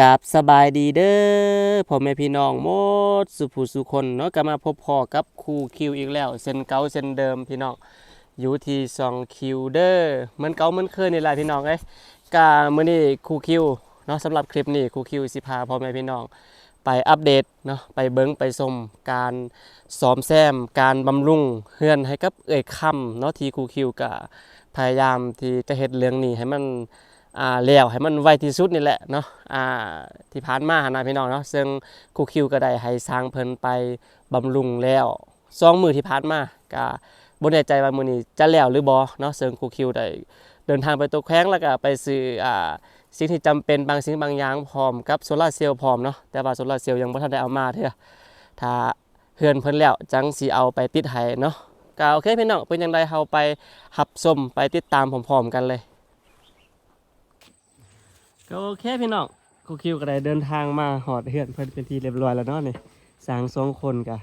กับสบายดีเด้อพ่อแม่พี่น้องหมดสุผู้สุคนเนาะก็มาพบพอกับครูคิวอีกแล้วเส้นเก่าเส้นเดิมพี่น้องอยู่ที่ซองคิวเด้อเหมือนเก่าเหมือนเคยนี่แหละพี่น้องเอ้ยกามื้อนี้ครูคิวเนาะสำหรับคลิปนี้ครูคิวสิพาพ่อแม่พี่น้องไปอัปเดตเนาะไปเบิ้งไปชมการซ้อมแซม การบำรุงเฮือนให้กับเอ่ยคำเนาะที่ครูคิวก็พยายามที่จะเฮ็ดเรื่องนี้ให้มัน อ่าแล้วให้มันไวที่สุดนี่แหละเนาะอ่าที่ผ่านมาหนนะพี่น้องเนาะซึ่งครูคิวก็ได้ให้สร้างเพิ่นไปบำรุงแล้วสองมือที่ผ่านมาก็บ่แน่ใจว่ามื้อนี้จะแล้วหรือบ่เนาะซึ่งครูคิวได้เดินทางไปตัวแข้งแล้วก็ไปซื้ออ่าสิ่งที่จำเป็นบางสิ่งบางอย่างพร้อมกับโซลาเซลล์พร้อมเนาะแต่ว่าโซลาเซลล์ยังบ่ทันได้เอามาเด้อถ้าเฮือนเพิ่นแล้วจังสิเอาไปติดให้เนาะก็โอเคพี่น้องเป็นจังไดเฮาไปหับชมไปติดตามพร้อมๆกันเลย โอเคพี่น้องครูคิวก็ได้เดินทางมาหอดเฮือนเพิ่นเป็นที่เรียบร้อยแล้วเนาะนี่สร้างสองคนก็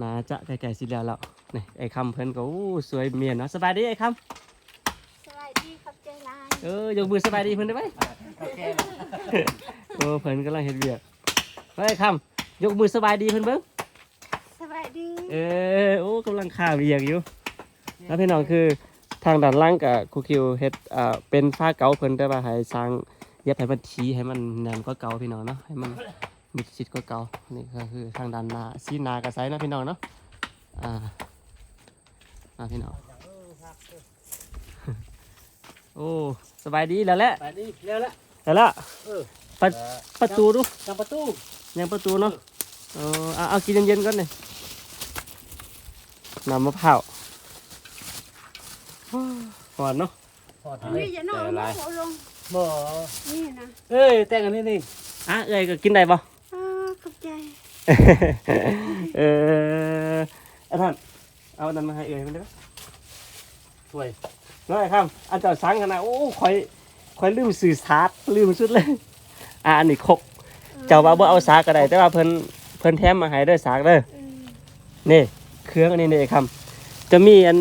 น่าจะใกล้ๆสิแล้วแล้วนี่ไอ้คำเพิ่นก็อู้สวยเมียนเนาะสบายดีไอ้คำสวัสดีครับใจร้ายเออยกมือสบายดีเพิ่นได้ไหมโอ้เพิ่นกำลังเฮ็ดเวียกเฮ้ยคำยกมือสบายดีเพิ่นเบิ่งสวัสดีเออโอ้กำลังข่าเวียกอยู่แล้วพี่น้องคือทางด้านล่างกับครูคิวเฮ็ดอ่าเป็นฝ้าเก่าเพิ่นแต่ว่าให้สร้างเย็บให้มันทีให้มันแน่นกว่าเก่าพี่น้องเนาะให้มันมิดชิดกว่าเก่านี่ก็คือทางด้านหน้าซีหน้ากระไซนะพี่น้องเนาะอ่าอ่าพี่น้องโอ้สบายดีแล้วแหละไปดิเร็วละแล้วละเออประประตูดูจังประตูยังประตูเนาะเออเอาเอากินเย็นๆก่อนเลยน้ำมะพร้าวหวานเนาะ พอนี่จะนอนลงหัวลง บ่นี่นะเอ้ยแต่งอันนี้นี่อะเอ้ยก็กินได้ปะอ้าขอบใจ เออไอ้ท่านเอาอันนั้นมาให้เอ้ยมันได้ปะถ้วยน้อยครับอันเจ้าสังขนาดโอ้คอยคอยลืมสื่อสารลืมสุดเลยอะอันนี้ครบเจ้าว่าบ่เอาสากก็ได้แต่ว่าเพิ่นเพิ่นแถมมาให้เด้อสากเด้อเออนี่เครื่องอันนี้นี่ครับจะมีอัน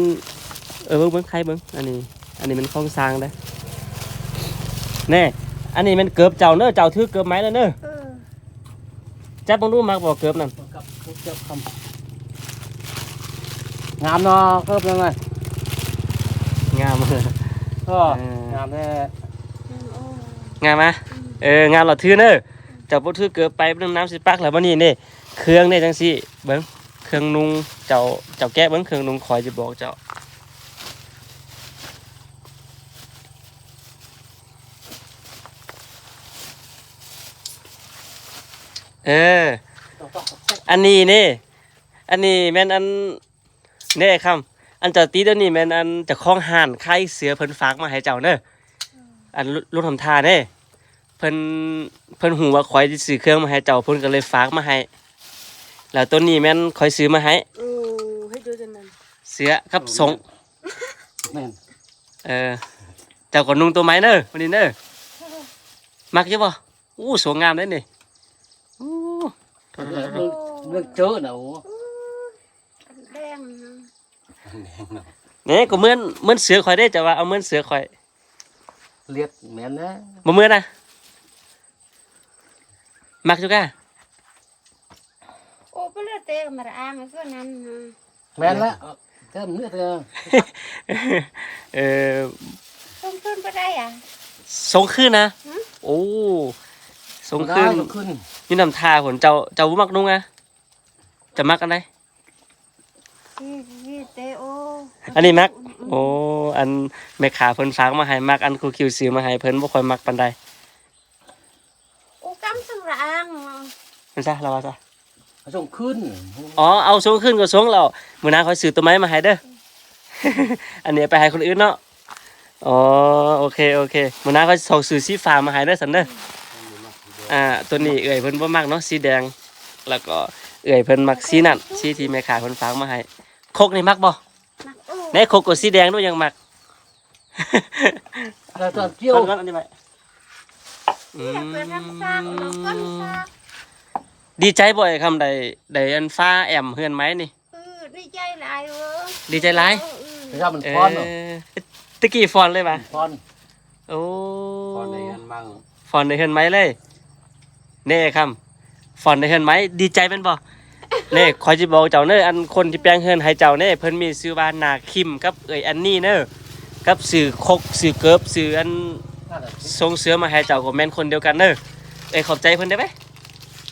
เออเบิ้งเบิ้งใครเบิ้งอันนี้ อันนี้มันของสร้างได้อ แน่อันนี้มันเกือบเจ้าเนอะเจ้าถือเกือบไม้แล้วเนอะเออจับบังดูมากบอกเกือบนั่นกับเจ้าคำงามเนาะเพิ่มยังไงงามก็งามแท้โอ้งามมะเอองามเราถือเนอะเจ้าบ่ถือเกือบไปเบิ่งน้ำสิปักแล้วบ่นี่นี่เครื่องนี่จังซี่เบิ้งเครื่องนุงเจ้าเจ้าแก้เบิ้งเครื่องนุงคอยจะบอกเจ้า เออ อันนี้นี่ อันนี้แม่นอันนี่คำอันเจ้าตีเดี๋ยวนี้แม่นอันเจะคล้าของห่านไข่เสือเพิ่นฝากมาให้เจ้าเด้ออันรุ่นทำทาเด้เพิ่นเพิ่นหูว่าข่อยสิซื้อเครื่องมาให้เจ้าเพิ่นก็เลยฝากมาให้ แล้วตัวนี้แม่นข่อยซื้อมาให้ โอ้ให้ดูจังนั้นเสือกับสง แม่นเออเจ้าก็นุ่งตัวไม้เด้อวันนี้เด้อมักอยู่บ่อู้สวยงามเด้นี่อู้ เรื่องเรื่องเจอน่ะโอ้แดงนะนี่ก็เหมือนเหมือนเสือข่อยได้จะว่าเอาเหมือนเสือข่อยเลียดแม่นนะบ่เหมือนนะมักอยู่กะโอ้เปลือกเตะมาอ่างก็นั้นนะแม่นละเติมเนื้อเธอเออต้องขึ้นไปได้อะทรงขึ้นนะหือโอ้ ทรงขึ้นได้ขึ้นอยืนนำทาผลเจ้าเจ้าบ่มักนุ่งอะจะมักอันไหนนี่นี่เตะโอ้อันนี้มัก โอ้อันแม่ขาเพิ่นฝากมาให้มักอันครูคิวซื้อมาให้เพิ่นบ่ค่อยมักปานใดโอ้กำสังรางมันซะเราว่าซะส่งขึ้น อ๋อเอาทรงขึ้นก็ทรงแล้วมื้อหน้าค่อยซื้อต้นไม้มาให้เด้ออันนี้ไปให้คนอื่นเนาะอ๋อโอเคโอเคมื้อหน้าค่อยส่งซื้อสีฟ้ามาให้เด้อซั่นเด้อ อ่าตัวนี้เอ่ยเพิ่นบ่มักเนาะสีแดง แล้วก็เอ่ยเพิ่นมักสีนั่นสีที่แม่ขาเพิ่นฝากมาให้คกนี่มักบ่นักโอ้ในโคโกสีแดงด้วยยังมักแล้วตอนเกี่ยวก่อนก่อนอันนี้ไปเนี่ยเปิดน้ำซากแล้วก้นซากดีใจบ่อยคำใดใดอันฟ้าแอมเฮือนไหมนี่เออดีใจหลายเว้ยดีใจหลายเออเออถ้ามันเอพอนเนาะอตะกี้ฟอนเลยปะพอนโอ้พอนในอันมั่งฟอนในเฮือนไหมเลย เน่ครับฟอนได้เฮือนไหมดีใจเป็นบ่เน่คอยสิบอกเจ้าเน้ออันคนที่แปลงเฮือนให้เจ้าเน่เพิ่นมีชื่อว่านาคิมกับเอ้ยอันนี้เน้อกับสื่อคกสื่อเกิบสื่ออันส่งเสือมาให้เจ้าก็แม่นคนเดียวกันเน้อเอ้ยขอบใจเพิ่นได้ไหม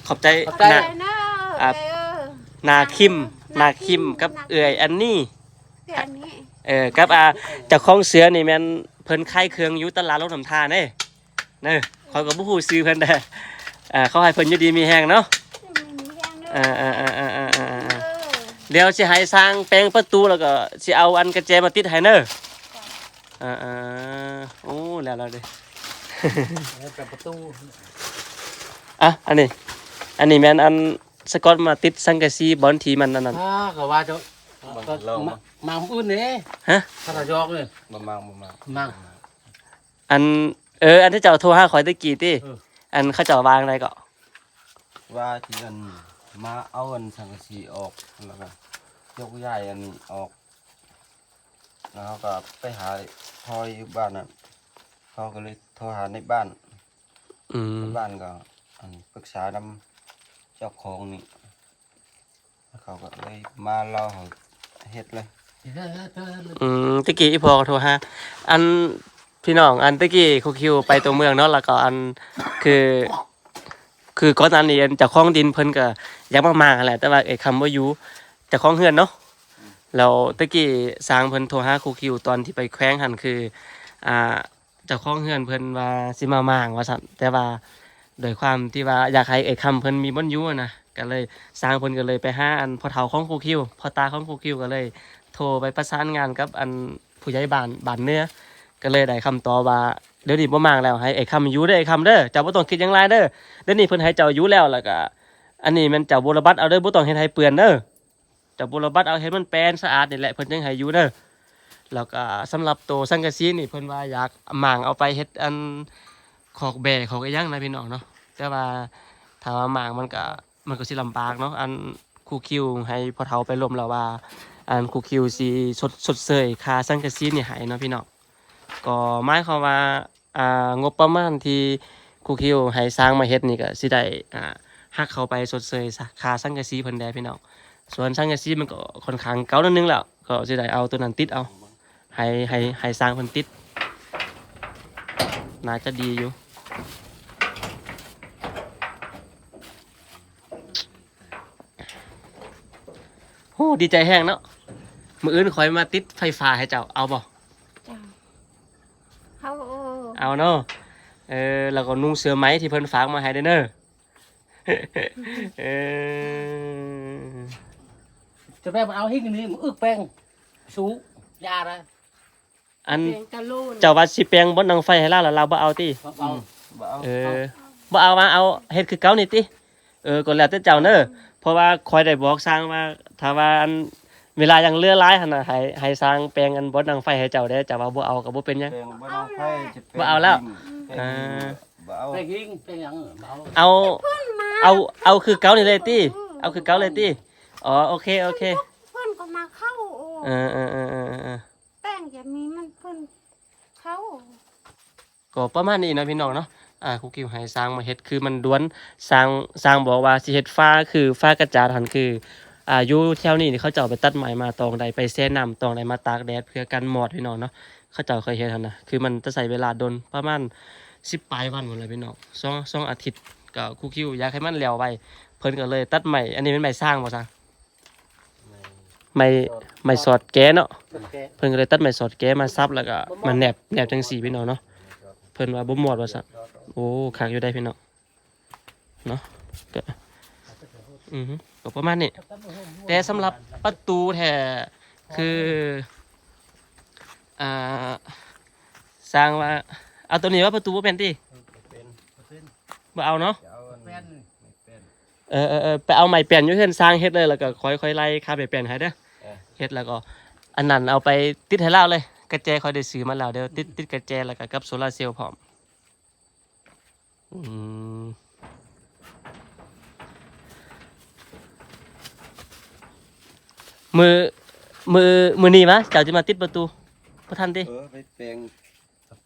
ขอบใจขอบใจนาไปเนอะอะไปเออนาคิมนาคิมกับเอ้ยอันนี้เดี๋ยวนี้เออกับอ่าเจ้าของเสือนี่แม่นเพิ่นค่ายเครื่องอยู่ตลาดรถน้ำทานเด้เน้อขอยก็บ่ฮู้ชื่อเพิ่นเด้ ออ่าเขาให้เพิ่นอยู่ดีมีแฮงเนาะมีมีแห้งเนอะอ่าอ่าอ่าอ่าอ่าอ่าเออ่าอเดี๋ยวสิให้สร้างแปลงประตูแล้วก็สิเอาอันกระแจมาติดให้เด้ออ่าอ่าโอ้แล้วแล้วเด้อแล้วกับประตูอะอันนี้ อันนี้แม่นอันสกอตมาติดสังกะสีบอลทีมันนั่นนั่นอ่าก็ว่าเจะมามาของอื่นนี่ฮะถ้าเรายอกเลยบ่มากบ่มากมาอันเอออันที่เจ้าโทรหาข่อยตะกี้ติเอออันเขาเจ้าวางอะไรก็ว่าที่อันมาเอาอันสังกะสีออกแล้วก็ยกย้ายอันนี้ออกแล้วเขาก็ไปหาทอยอยู่บ้านน่ะเขาก็เลยโทรหาในบ้านอืมในบ้านก็อันปรึกษานำเจ้าของนี่แล้วเขาก็เลยมาเล่าให้เฮ็ดเลย อืมตะกี้อีพอก็โทรหาอัน พี่น้องอันตะกี้คุคิวไปตัวเมืองเนาะแล้วก็อันคือ คือก่อนหน้านี้อันเจ้าของดินเพิ่นก็อยากมามากแหละแต่ว่าไอ้คำว่าอยู่จ้าของเฮือนเนาะแล้วตะกี้สร้างเพิ่นโทรหาครูคิวตอนที่ไปแขวงหันคืออ่าจ้าของเฮือนเพิ่นว่าสิมามางว่าซั่นแต่ว่าโดยความที่ว่าอยากให้ไอ้คำเพิ่นมีบ่นอยู่อะนะก็เลยสร้างเพิ่นก็เลยไปหาอันพ่อเฒ่าของครูคิวพ่อตาของครูคิวก็เลย โทรไปประสานงานกับอันผู้ใหญ่บ้านบ้านเนื้อ ก็เลยได้คำตอบว่าเดี๋ยวนี้บ่มางแล้วให้ไอ้คำอยู่เด้ไอ้คำเด้อเจ้าบ่ต้องคิดหยังไรเด้อเดี๋ยวนี้เพิ่นให้เจ้าอยู่แล้วแล้วก็อันนี้มันเจ้าบุรบัตเอาเด้อบ่ต้องเฮ็ดให้เปื้อนเด้อเจ้าบุรบัตเอาเฮ็ดมันแปลนสะอาดนี่แหละเพิ่นจึงให้อยู่เด้อแล้วก็สำหรับตัวสังกะสีนี่เพิ่นว่าอยากหมางเอาไปเฮ็ดอันขอกแบขอกอีหยังนะพี่น้องเนาะแต่ว่าถ้าว่าหมางมันก็มันก็สิลำบากเนาะอันครูคิวให้พ่อเฒ่าไปล้มแล้วว่าอันครูคิวสีสดสดเสยค่าสังกะสีนี่ใหายเนาะพี่น้อง ก็หมายความว่าอ่างบประมาณที่ครูคิวให้สร้างมาเฮ็ดนี่ก็สิได้อ่าหักเข้าไปสดเสยค่าสังกะสีเพิ่นได้พี่น้องส่วนสังกะสีมันก็ค่อนข้างเก่านิดนึงแล้วก็สิได้เอาตัวนั้นติดเอาให้ให้ให้สร้างเพิ่นติดน่าจะดีอยู่โอ้ดีใจแห้งเนาะมืออื่นคอยมาติดไฟฟ้าให้เจ้าเอาบ่จ้ะเขาเออ เอาเนาะเออแล้วก็นุ่งเสื้อไหมที่เพิ่นฝากมาให้เด้อเนอะเออจะแม่เอาหิ้งนี่มันอึกแป้งสูยาละอันเปลี่ยนกะลูนเจ้าว่าสิแปลงบนนังไฟให้เราแล้วเราบ่เอาติเอาบ่เอาเออบ่เอามาเอาเฮ็ดคือเก่านี่ติเออก็แล้วแต่เจ้าเนอะเพราะว่าคอยได้บอกสร้างว่าถ้าว่าอัน เวลายังเหลือหลายหั่นน่ะให้ให้สร้างแปลงอันบนนังไฟให้เจ้าได้อเจ้าว่าบ่เอาก็บ่เป็นหยังแปลงบ่เอาไผจะปลงบ่เอาแล้วปงอ่าบ่เอาแป้งหิ้งแป้งหยังเอาเอา เอา เอาคือเก่านี่เลยติเอาคือเก่าเลยติอ๋อ โอเค โอเค เพื่อนก็มาเข้าโอ้เออเออเออเออเออแป้งจะมีมันเพื่อนเข้าก็ประมาณนี้นะพี่น้องเนาะ อ่าครูกิวให้สร้างมาเฮ็ด คือมันด้วนสร้างสร้างบอกว่าสิเฮ็ดฟ้าคือฟ้ากระจาดหันคือ อายู่แถวนี้นี่เขาเจ้าไปตัดไม้มาตองใดไปแช่น้ำตองใดมาตากแดดเพื่อกันหมอดพี่น้องเนาะเขาเจ้าเคยเฮ็นนะคือมันจะใช้เวลาดนประมาณ10ปลายวันหมดเลยพี่น้องสองสองอาทิตย์ก็ครูคิวอยากให้มันแล้วไว้เพิ่นก็เลย ตัดไม้อันนี้เป็นไม้สร้างบ่ซะไม้ไม้สอดแก้เนาะเพิ่นก็เลยตัดไม้สอดแก้มาซับแล้วก็มาแหนบแหนบจังสีพี่น้องเนาะเพิ่นว่าบ่หมดว่าซะโอ้คักอยู่ได้พี่น้องเนาะก็ อือฮึก็ประมาณนี้ แต่สำหรับประตูแท้คืออ่าสร้างว่าเอาตัวนี้ว่าประตูบ่เป็นติบ่เอาเนาะจะเอาอันแป้งไม่เป็นเออเออเออไปเอาไม้แป่นอยู่เฮือนสร้างเฮ็ดเลยแล้วก็ค่อยๆไล่ค่าไปแป่นให้เด้อเออเฮ็ดแล้วก็ อันนั้นเอาไปติดให้เราเลยกระแจคอยได้ซื้อมาแล้วเดี๋ยวติดติดกระแจแล้วก็กับโซลาร์เซลล์พร้อมอืม มือมือมือนี้มะเจ้าจะมาติดประตูพระทันติเออไปแปลง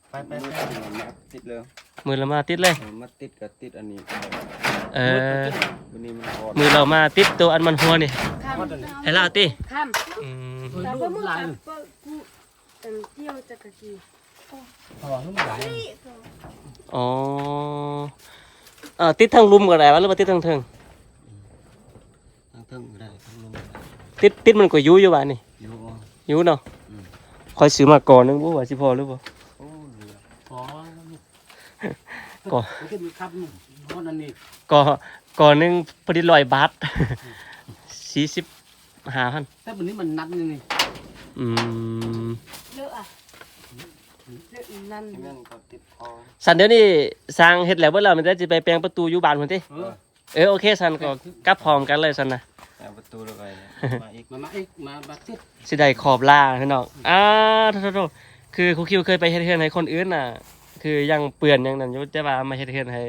ไปไปมือไปถือมาติดเลยไปมือเรามาติดเลย เออมาติดกับติดอันนี้เออวันนี้มันอ่อนมือเรามาติดตัวอันมันหัวนี่ข้ามให้เราติข้ามอืมเฮ้ยแต่ลูว่ากมือลายกับกูเต็มเที่ยวจะกะกีพอลูกหลายอ๋อเอ่อติดทางลุมก็ได้วะหรือว่าติดทางเทิง ทั้งเทิงก็ได้ทั้งลมก็ได้ ติดติดมันก็อยู่อยู่บ้านนี่อยู่อะอยู่เนาะอืมคอยซื้อมาก่อนนึงบ่ว่าสิพอหรือบ่โอ้เหลือพอก็ไม่ใช่มีครับเพราะนั่นนี่ก็ก่อนหนึงพอดีร้อยบาทสี่สิบห้าพันแต่วันนี้มันนัดนี่นี่อืมเลอะอะเลอะนั่นที่นั่นก็ติดคอสันเดี๋ยวนี้สร้างเฮ็ดแล้วเบิ่แล้วมันจะไปแปลงประตูอยู่บ้านพุ่นติเออเออโอเคสันก็กลับพร้อมกันเลยสันนะ แต่ประตูแล้วไปมาอีกมามาอีกมามาติดสิได้ขอบล่าพี่น้องอ่าโทษๆๆคือครูคิวเคยไปเฮ็ดเฮือนให้คนอื่นน่ะ คือยังเปื่อนยังนั่นอยู่แต่ว่ามาเฮ็ดเฮือนให้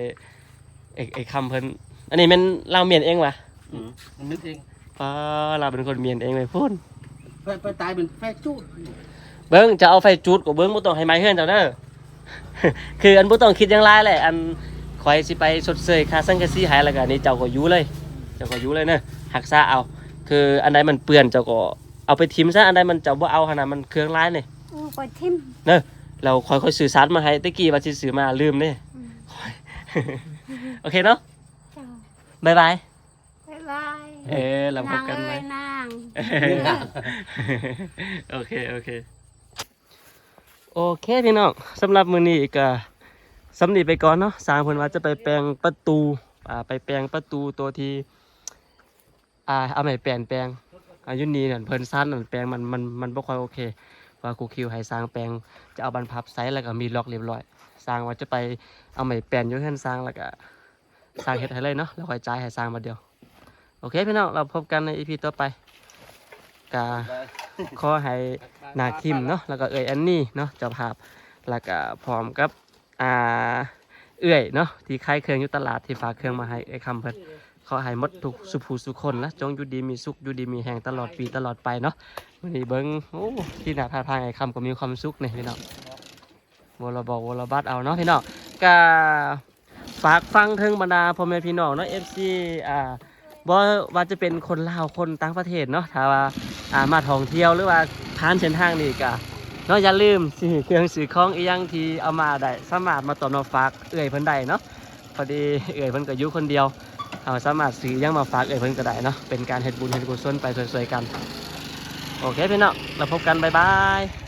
ไอ้ไอ้คำเพิ่นอันนี้แมันเราเมียนเองวะอืมมันนึกเองป้าเราเป็นคนเมียนเองเลยพูดไปไปตายเป็นแฟจูดเบิ้งจะเอาไฟจุดก็เบิ้งบ่ต้องให้ไม้เฮือนเจ้าเด้อคืออันบ่ต้องคิดอย่างไรแหละ อันคอยสิไปชดเชยค่าสังกะสีหายแล้วก็นี่เจ้าก็อยู่เลยเจ้าก็อยู่เลยเนอะหักษาเอา คืออันใดมันเปื้อนเจ้าก็เอาไปทิ้มซะอันใดมันเจ้าบ่เอาขนาดมันเครื่องร้ายนี่อู้ปล่อยทิมเนอะเราคอยคอยสื่อสารมาให้ตะกี้ว่าสิสื่อมาลืมนี่อืมคอยโอเคเนาะเจ้าบ๊ายบายบ๊ายบายเออเราพบกันนางไหมเอ้ยนางโอเคโอเคโอเคพี่น้องสำหรับมือนี้ก็สำนีไปก่อนเนาะสร้างเพิ่นว่าจะไปแปลงประตูอ่าไปแปลงประตูตัวที่ อ่าเอาใหม่แปลนแปลงอายุนี้นั่นเพิ่นสั้นนั่นแปลงมันมันมันบ่ค่อยโอเคว่าคูคิวให้สร้างแปลงจะเอาบรรพับไซส์แล้วก็มีล็อกเรียบร้อย สร้างว่าจะไปเอาใหม่แปลนยู่เฮือนสร้างแล้วก็สร้างเฮ็ดให้เลยเนาะแล้วค่อยจ่ายให้สร้างมาเดียว โอเคพี่น้องเราพบกันใน EP ต่อไปกาได้ขอให้นาคิมเนาะแล้วก็เอ่ยอันนี่เนาะเจ้าภาพแล้วก็พร้อมกับอ่าเอื่อยเนาะที่ขายเครื่องอยู่ตลาดที่ฝากเครื่องมาให้ไอ้คำเพิ่น ขอให้หมดทุกสุภูสุคนนะจงอยู่ดีมีสุขอยู่ดีมีแห่งตลอดปีตลอดไปเนาะวันนี้เบิ้งโอ้ที่หน้าท่าทางไอ้คำก็มีความสุขเนี่ยพี่น้องวลบอกวลบัดเอาเนาะพี่น้องก็ฝากฟังถึงบรรดาพ่อแม่พี่น้องเนาะ FC อ่าบ่ว่าจะเป็นคนลาวคนต่างประเทศเนาะถ้าว่าอ่ามาท่องเที่ยวหรือว่าผ่านเส้นทางนี้ก็เนาะอย่าลืมซื้อเครื่องซื้อของอียังที่เอามาได้สามารถมาตอบมาฝากเอื้อยเพิ่นได้เนาะพอดีเอื้อยเพิ่นก็อยู่คนเดียว เอาสามารถซื้อยังมาฝากเอ่ยเพิ่นก็ได้เนาะเป็นการเฮ็ดบุญเฮ็ดกุศลไปสวยๆกัน โอเคพี่น้องเราพบกันบ๊ายบาย